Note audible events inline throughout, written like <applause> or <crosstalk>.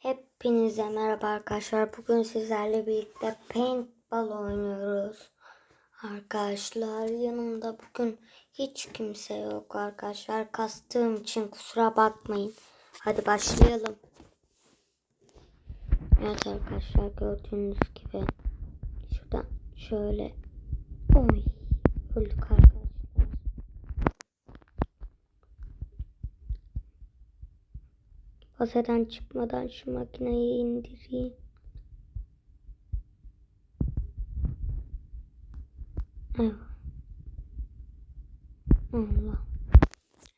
Hepinize merhaba arkadaşlar. Bugün sizlerle birlikte paintball oynuyoruz. Arkadaşlar yanımda bugün hiç kimse yok arkadaşlar. Kastığım için kusura bakmayın. Hadi başlayalım. Evet arkadaşlar gördüğünüz gibi şuradan şöyle oy öldük Kasadan çıkmadan şu makineyi indireyim. Evet. Allah.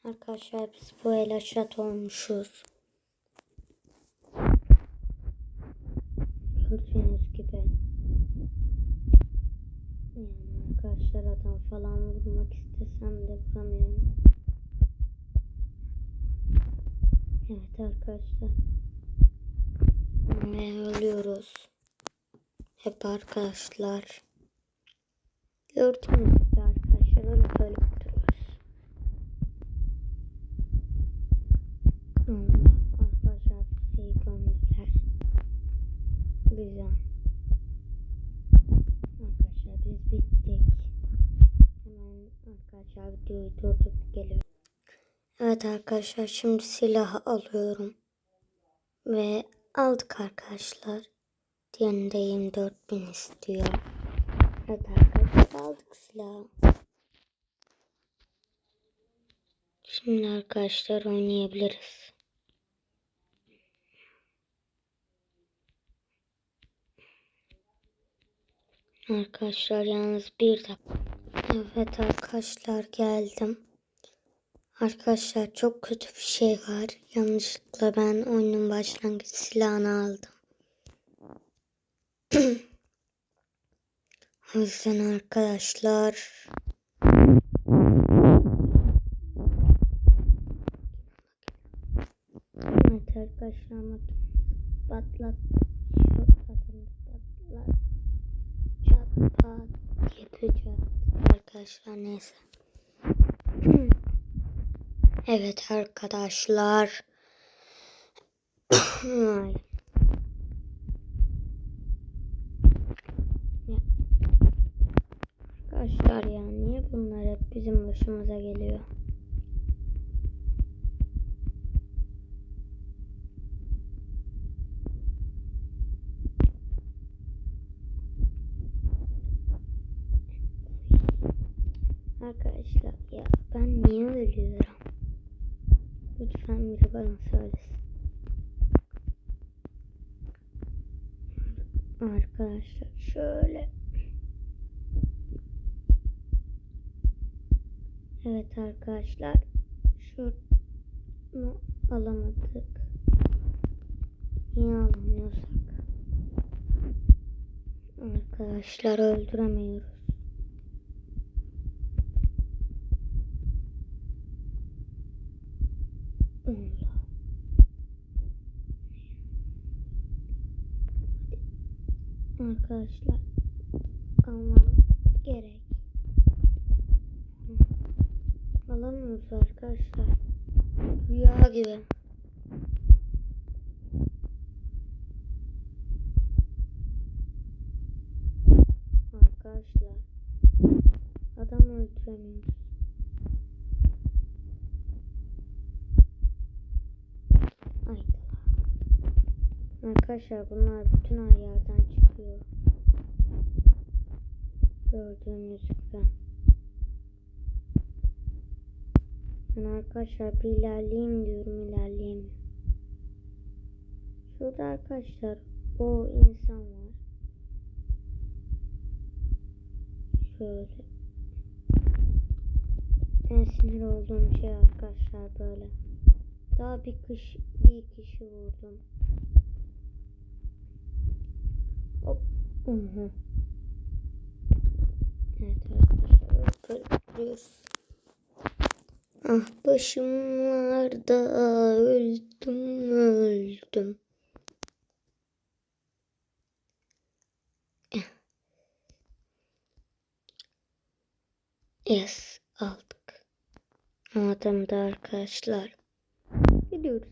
Arkadaşlar biz bu el aşat olmuşuz. Gördüğünüz gibi. Yani arkadaşlar adam falan vurmak istesem de vuramıyorum. Evet arkadaşlar. Ve ölüyoruz. Hep arkadaşlar. Gördüğünüz gibi arkadaşlar öyle böyle duruyoruz. Arkadaşlar şey gönderiler. Güzel. Arkadaşlar biz bittik. Hemen arkadaşlar videoyu durdurup geliyorum. Evet arkadaşlar şimdi silahı alıyorum. Ve aldık arkadaşlar. Diğerinde 24 bin istiyor. Evet arkadaşlar aldık silahı. Şimdi arkadaşlar oynayabiliriz. Arkadaşlar yalnız bir dakika. Evet arkadaşlar geldim. Arkadaşlar çok kötü bir şey var. Yanlışlıkla ben oyunun başlangıç silahını aldım. <clears throat> o yüzden arkadaşlar. Evet arkadaşlar patlat. Şu patını patlat. Çat pat. Yapacak. Arkadaşlar neyse <clears throat> Evet arkadaşlar. Arkadaşlar ya niye bunlar hep bizim başımıza geliyor? Arkadaşlar ya ben niye ölüyorum? Lütfen biri bana söylesin. Arkadaşlar şöyle. Evet arkadaşlar. Şunu alamadık. Niye alamıyorsak? Arkadaşlar öldüremiyoruz. Allah. Arkadaşlar almam gerek. Alamıyoruz arkadaşlar. Rüya gibi. Arkadaşlar adam öldüremiyoruz. Hayda. Arkadaşlar bunlar bütün yerden çıkıyor. Gördüğünüz gibi. Ben arkadaşlar bir ilerleyeyim diyorum ilerleyemiyorum. Şurada arkadaşlar o insan var. Şöyle. En sinir olduğum şey arkadaşlar böyle. Daha bir kış bir kişi vurdum. Hı hı. Evet arkadaşlar öldürüyoruz. Ah başım vardı öldüm öldüm. Yes aldık. Adamda arkadaşlar. Gidiyoruz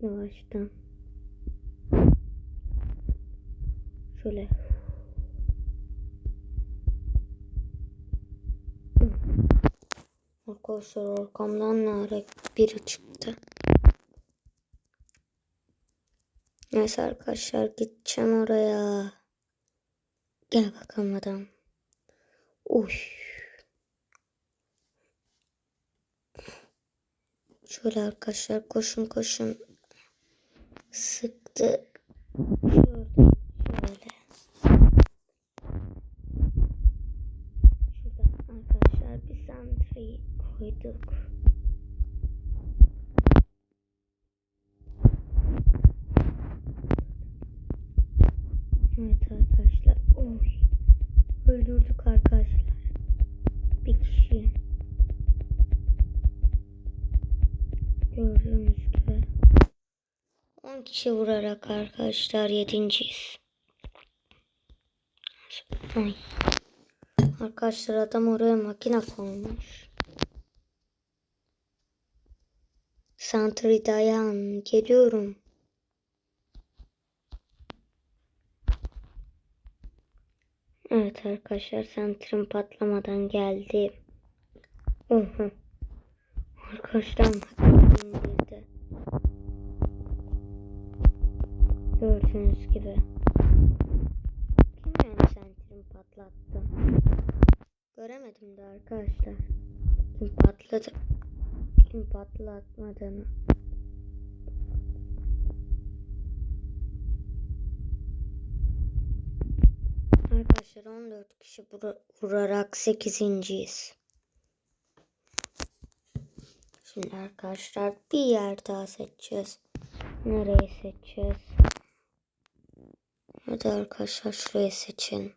yavaştan. Şöyle. Arkadaşlar arkamdan ara biri çıktı. Neyse arkadaşlar gideceğim oraya. Gel bakalım adam. Uy. Şöyle arkadaşlar koşun koşun. Şöyle. Şöyle. Şuradan arkadaşlar santri koyduk. Evet arkadaşlar. Oy. Öldürdük arkadaşlar. Bir kişi. Gördüğünüz gibi. 10 kişi vurarak arkadaşlar yedinciyiz. Ay. Arkadaşlar adam oraya makine koymuş. Santri dayan. Geliyorum. Evet arkadaşlar santrim patlamadan geldi. Oha. Arkadaşlar indirdi. Gördüğünüz gibi. Kim yani santrim patlattı? Göremedim de arkadaşlar. Patladı? Kim patlatmadığını. Arkadaşlar 14 kişi vura- vurarak 8.yiz. Şimdi arkadaşlar bir yer daha seçeceğiz. Nereyi seçeceğiz? Hadi arkadaşlar şurayı seçin.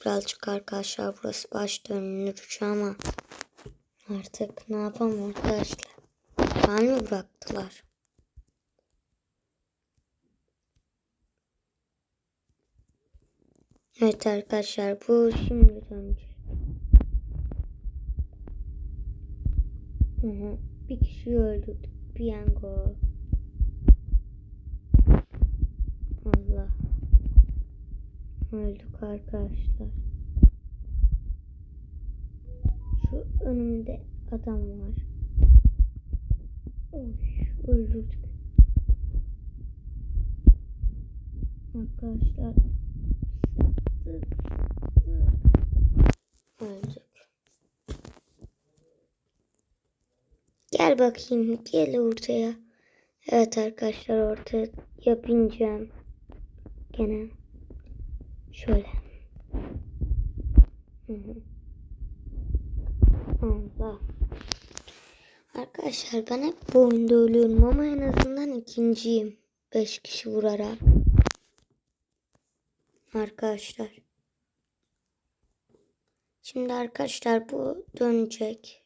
Birazcık arkadaşlar burası baş dönürücü ama artık ne yapalım arkadaşlar? Hal mi bıraktılar? Evet arkadaşlar bu şimdi. Hı hı. Bir kişi öldürdük. Piyango. Allah. Öldük arkadaşlar. Şu önümde adam var. Oy, öldürdük. Arkadaşlar Öldük. Gel bakayım. Gel ortaya. Evet arkadaşlar ortaya yapınca gene şöyle. Hı hı. Arkadaşlar ben hep bu oyunda ölüyorum ama en azından ikinciyim. 5 kişi vurarak. Arkadaşlar. Şimdi arkadaşlar bu dönecek.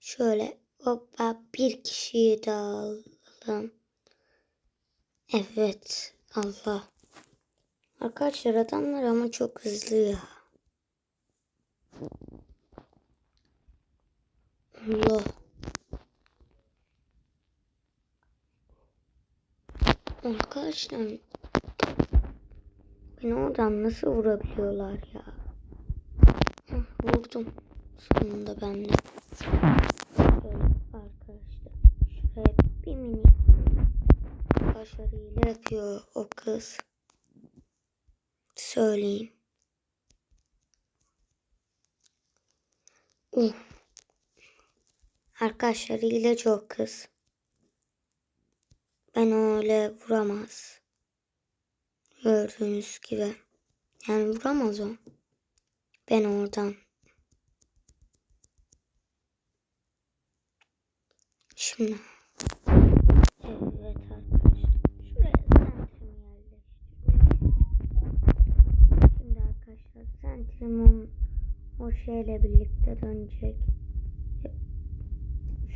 Şöyle hoppa bir kişiyi daha alalım. Evet Allah. Arkadaşlar adamlar ama çok hızlı ya. Allah. Arkadaşlar beni oradan nasıl vurabiliyorlar ya? Vurdum. Sonunda ben de. Şöyle arkadaşlar. Şuraya bir minik başarıyla yapıyor o kız. Söyleyeyim. Uh. Arkadaşlar ile çok kız. Ben öyle vuramaz. Gördüğünüz gibi. Yani vuramaz o. Ben oradan. Şimdi. Evet arkadaşlar. Şuraya sentrim yerleştirdik. Şimdi sentrimim o şeyle birlikte dönecek.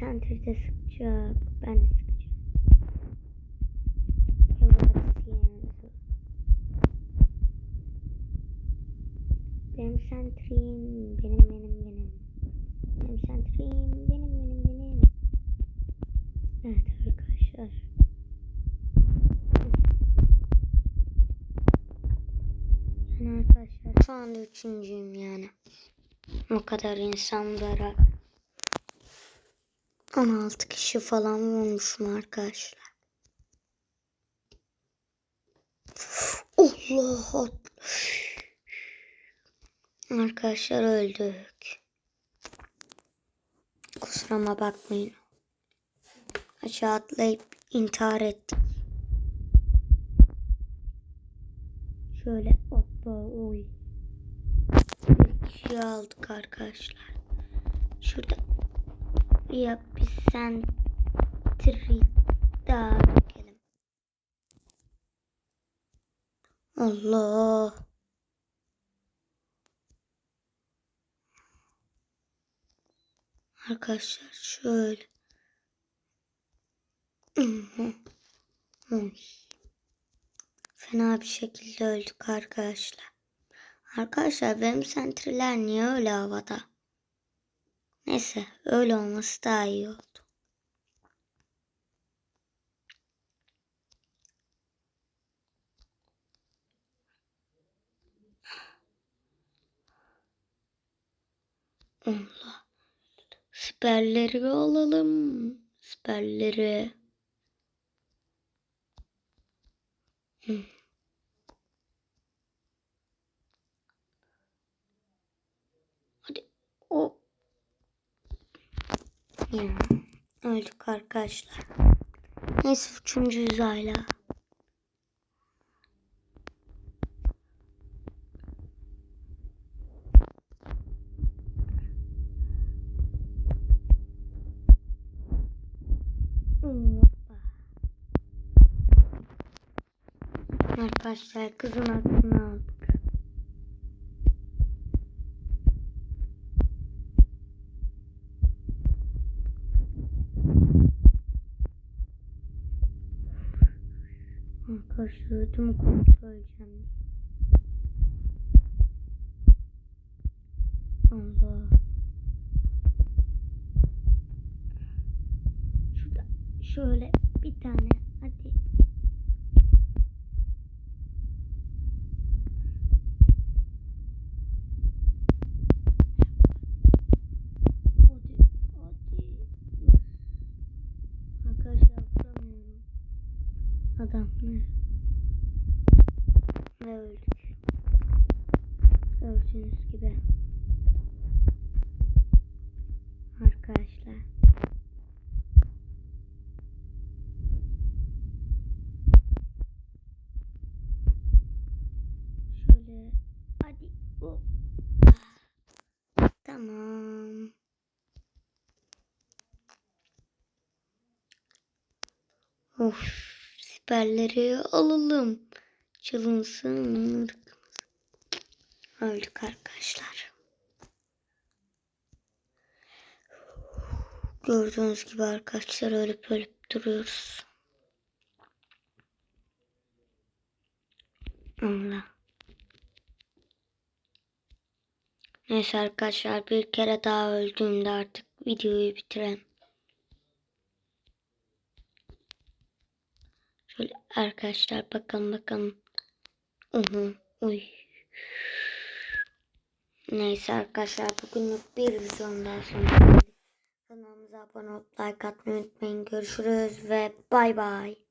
Sentri de sıkacak. Ben de sıkacağım. Benim sentrim benim benim benim. Benim benim benim benim. Anda üçüncüyüm yani. O kadar insanlara 16 kişi falan vurmuşum arkadaşlar. Allah Arkadaşlar öldük. Kusuruma bakmayın. Aşağı atlayıp intihar ettik. Şöyle atla oy. Kişi aldık arkadaşlar. Şurada ya bir sentri daha dökelim. Allah. Arkadaşlar şöyle. <laughs> Fena bir şekilde öldük arkadaşlar. Arkadaşlar benim sentriler niye öyle havada? Neyse öyle olması daha iyi oldu. Allah. Siperleri alalım. Siperleri. Hı. O. Ya. Öldük arkadaşlar. Neyse üçüncüyüz hala. Arkadaşlar kızın aklını aldık. Arkadaşlar ödümü kontrol edeceğim. Allah. Şurada şöyle bir tane hadi. Hadi, hadi. Arkadaşlar vuramıyorum. Adamlar. Ve öldük. Gördüğünüz gibi. Arkadaşlar. Şöyle hadi bu. Tamam. Of, siperleri alalım. Çalınsın. Öldük arkadaşlar. Gördüğünüz gibi arkadaşlar ölüp ölüp duruyoruz. Allah. Neyse arkadaşlar bir kere daha öldüğümde artık videoyu bitirelim. Şöyle arkadaşlar bakalım bakalım. Uhu, uy. Neyse arkadaşlar bugünlük bir videonun daha. Kanalımıza abone olup like atmayı unutmayın. Görüşürüz ve bay bay.